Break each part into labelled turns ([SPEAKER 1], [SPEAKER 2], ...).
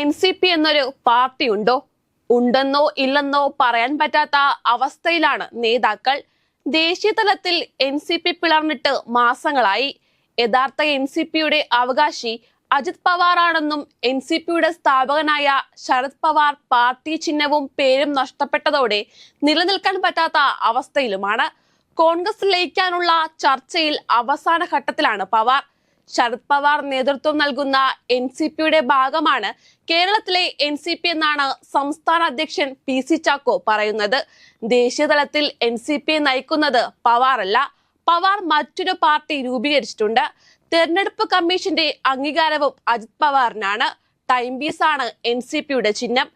[SPEAKER 1] N C P എന്നൊരു party ഉണ്ടോ? ഉണ്ടെന്നോ ഇല്ലെന്നോ പറയാൻ പറ്റാത്ത അവസ്ഥയിലാണ് നേതാക്കൾ. ദേശീയ തലത്തിൽ എൻ സി പി പിളർന്നിട്ട് മാസങ്ങളായി. യഥാർത്ഥ എൻ സി പിയുടെ അവകാശി അജിത് പവാറാണെന്നും എൻ സി പിയുടെ സ്ഥാപകനായ ശരത് പവാർ പാർട്ടി ചിഹ്നവും പേരും നഷ്ടപ്പെട്ടതോടെ നിലനിൽക്കാൻ പറ്റാത്ത അവസ്ഥയിലുമാണ്. കോൺഗ്രസ് ലയിക്കാനുള്ള ചർച്ചയിൽ അവസാന ഘട്ടത്തിലാണ് പവാർ. ശരത് പവാർ നേതൃത്വം നൽകുന്ന എൻ സി പിയുടെ ഭാഗമാണ് കേരളത്തിലെ എൻ സി പി എന്നാണ് സംസ്ഥാന അധ്യക്ഷൻ പി സി ചാക്കോ പറയുന്നത്. ദേശീയതലത്തിൽ എൻ സി പി നയിക്കുന്നത് പവാറല്ല പവാർ മറ്റൊരു പാർട്ടി രൂപീകരിച്ചിട്ടുണ്ട്. തെരഞ്ഞെടുപ്പ് കമ്മീഷന്റെ അംഗീകാരവും അജിത് പവാറിനാണ്. ടൈം പീസ് ആണ് എൻ സി പിയുടെ ചിഹ്നം.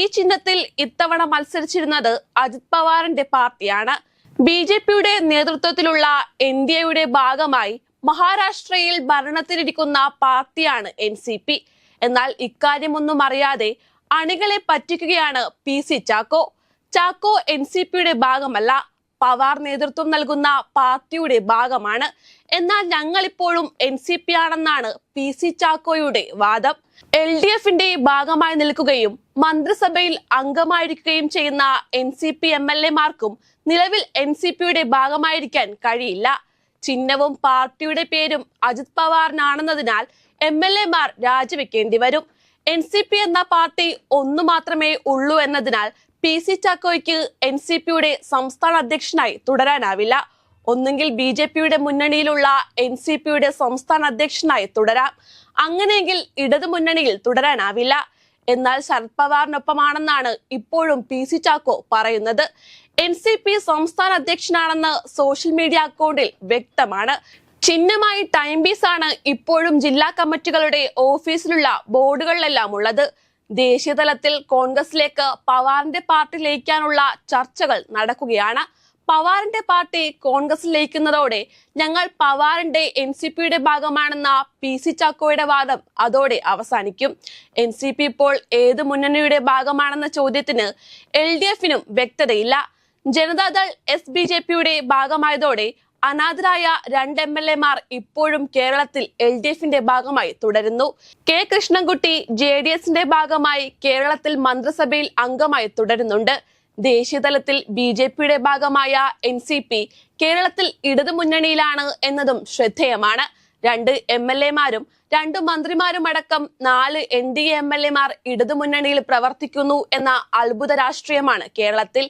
[SPEAKER 1] ഈ ചിഹ്നത്തിൽ ഇത്തവണ മത്സരിച്ചിരുന്നത് അജിത് പവാറിന്റെ പാർട്ടിയാണ്. ബി ജെ പിയുടെ നേതൃത്വത്തിലുള്ള എൻ ഡി എയുടെ ഭാഗമായി മഹാരാഷ്ട്രയിൽ ഭരണത്തിലിരിക്കുന്ന പാർട്ടിയാണ് എൻ സി പി എന്നാൽ ഇക്കാര്യമൊന്നും അറിയാതെ അണികളെ പറ്റിക്കുകയാണ് P C Chacko. Chacko N C പിയുടെ ഭാഗമല്ല പവാർ നേതൃത്വം നൽകുന്ന പാർട്ടിയുടെ ഭാഗമാണ്. എന്നാൽ ഞങ്ങൾ ഇപ്പോഴും എൻ സി പി ആണെന്നാണ് പി സി ചാക്കോയുടെ വാദം. എൽ ഡി എഫിന്റെ ഭാഗമായി നിൽക്കുകയും മന്ത്രിസഭയിൽ അംഗമായിരിക്കുകയും ചെയ്യുന്ന N C P M L എമാർക്കും നിലവിൽ എൻ സി പിയുടെ ഭാഗമായിരിക്കാൻ കഴിയില്ല. ചിഹ്നവും പാർട്ടിയുടെ പേരും അജിത് പവാറിനാണെന്നതിനാൽ എം എൽ എമാർ രാജിവെക്കേണ്ടി വരും. എൻ സി പി എന്ന പാർട്ടി ഒന്നു മാത്രമേ ഉള്ളൂ എന്നതിനാൽ പി സി ചാക്കോയ്ക്ക് എൻ സി പിയുടെ സംസ്ഥാന അധ്യക്ഷനായി തുടരാനാവില്ല. ഒന്നുകിൽ ബി ജെ പിയുടെ മുന്നണിയിലുള്ള എൻ സി പിയുടെ സംസ്ഥാന അധ്യക്ഷനായി തുടരാം. അങ്ങനെയെങ്കിൽ ഇടതു മുന്നണിയിൽ തുടരാനാവില്ല. എന്നാൽ ശരത് പവാറിനൊപ്പമാണെന്നാണ് ഇപ്പോഴും പി സി ചാക്കോ പറയുന്നത്. എൻ സി പി സംസ്ഥാന അധ്യക്ഷനാണെന്ന് സോഷ്യൽ മീഡിയ അക്കൗണ്ടിൽ വ്യക്തമാണ്. ചിഹ്നമായി ടൈം പീസ് ആണ് ഇപ്പോഴും ജില്ലാ കമ്മിറ്റികളുടെ ഓഫീസിലുള്ള ബോർഡുകളിലെല്ലാം ഉള്ളത്. ദേശീയ തലത്തിൽ കോൺഗ്രസിലേക്ക് പവാറിന്റെ പാർട്ടി ലയിക്കാനുള്ള ചർച്ചകൾ നടക്കുകയാണ്. പവാറിന്റെ പാർട്ടി കോൺഗ്രസ് ലയിക്കുന്നതോടെ ഞങ്ങൾ പവാറിന്റെ എൻ സി പിയുടെ ഭാഗമാണെന്ന പി സി ചാക്കോയുടെ വാദം അതോടെ അവസാനിക്കും. എൻ സി പി ഇപ്പോൾ ഏത് മുന്നണിയുടെ ഭാഗമാണെന്ന ചോദ്യത്തിന് എൽ ഡി എഫിനും വ്യക്തതയില്ല. ജനതാദൾ എസ് ബി ജെ പിയുടെ ഭാഗമായതോടെ അനാഥരായ രണ്ട് എം എൽ എമാർ ഇപ്പോഴും കേരളത്തിൽ എൽ ഡി എഫിന്റെ ഭാഗമായി തുടരുന്നു. കെ കൃഷ്ണൻകുട്ടി ജെ ഡി എസിന്റെ ഭാഗമായി കേരളത്തിൽ മന്ത്രിസഭയിൽ അംഗമായി തുടരുന്നുണ്ട്. ദേശീയതലത്തിൽ ബി ജെ പിയുടെ ഭാഗമായ എൻ സി പി കേരളത്തിൽ ഇടതുമുന്നണിയിലാണ് എന്നതും ശ്രദ്ധേയമാണ്. രണ്ട് എം എൽ എമാരും രണ്ട് മന്ത്രിമാരും അടക്കം നാല് N D A M L എമാർ ഇടതുമുന്നണിയിൽ പ്രവർത്തിക്കുന്നു എന്ന അത്ഭുത രാഷ്ട്രീയമാണ് കേരളത്തിൽ.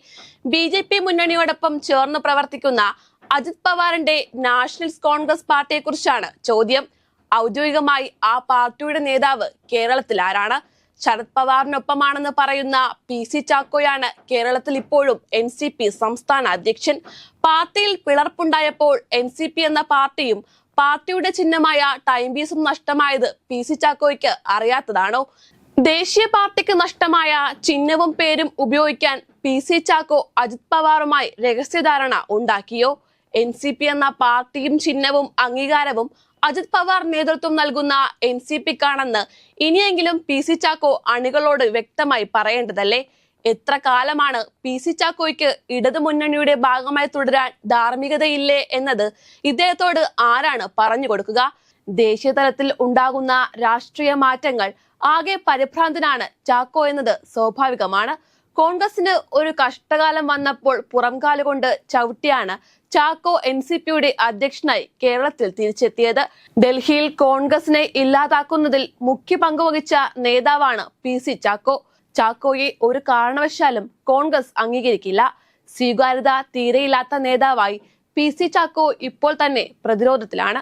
[SPEAKER 1] ബി ജെ പി മുന്നണിയോടൊപ്പം ചേർന്ന് പ്രവർത്തിക്കുന്ന അജിത് പവാറിന്റെ നാഷണലിസ്റ്റ് കോൺഗ്രസ് പാർട്ടിയെക്കുറിച്ചാണ് ചോദ്യം. ഔദ്യോഗികമായി ആ പാർട്ടിയുടെ നേതാവ് കേരളത്തിൽ ആരാണ്? ശരത് പവാറിനൊപ്പമാണെന്ന് പറയുന്ന പി സി ചാക്കോയാണ് കേരളത്തിൽ ഇപ്പോഴും എൻ സി പി സംസ്ഥാന അധ്യക്ഷൻ. പാർട്ടിയിൽ പിളർപ്പുണ്ടായപ്പോൾ എൻ സി പി എന്ന പാർട്ടിയും പാർട്ടിയുടെ ചിഹ്നമായ ടൈം പീസും നഷ്ടമായത് പി സി ചാക്കോയ്ക്ക് അറിയാത്തതാണോ? ദേശീയ പാർട്ടിക്ക് നഷ്ടമായ ചിഹ്നവും പേരും ഉപയോഗിക്കാൻ പി സി ചാക്കോ അജിത് പവാറുമായി രഹസ്യധാരണ ഉണ്ടാക്കിയോ? എൻ സി പി എന്ന പാർട്ടിയും ചിഹ്നവും അംഗീകാരവും അജിത് പവാർ നേതൃത്വം നൽകുന്ന എൻ സി പിക്കാണെന്ന് ഇനിയെങ്കിലും പി സി ചാക്കോ അണികളോട് വ്യക്തമായി പറയേണ്ടതല്ലേ? എത്ര കാലമാണ് പി സി ചാക്കോയ്ക്ക് ഇടതുമുന്നണിയുടെ ഭാഗമായി തുടരാൻ ധാർമ്മികതയില്ലേ എന്നത് ഇദ്ദേഹത്തോട് ആരാണ് പറഞ്ഞു കൊടുക്കുക? ദേശീയതലത്തിൽ ഉണ്ടാകുന്ന രാഷ്ട്രീയ മാറ്റങ്ങൾ ആകെ പരിഭ്രാന്തനാണ് ചാക്കോ എന്നത് സ്വാഭാവികമാണ്. കോൺഗ്രസിന് ഒരു കഷ്ടകാലം വന്നപ്പോൾ പുറംകാലുകൊണ്ട് ചവിട്ടിയാണ് ചാക്കോ എൻ സി പിയുടെ അധ്യക്ഷനായി കേരളത്തിൽ തിരിച്ചെത്തിയത്. ഡൽഹിയിൽ കോൺഗ്രസിനെ ഇല്ലാതാക്കുന്നതിൽ മുഖ്യ പങ്കുവഹിച്ച നേതാവാണ് പി സി ചാക്കോ. ചാക്കോയെ ഒരു കാരണവശാലും കോൺഗ്രസ് അംഗീകരിക്കില്ല. സ്വീകാര്യത തീരെയില്ലാത്ത നേതാവായി പി സി ചാക്കോ ഇപ്പോൾ തന്നെ പ്രതിരോധത്തിലാണ്.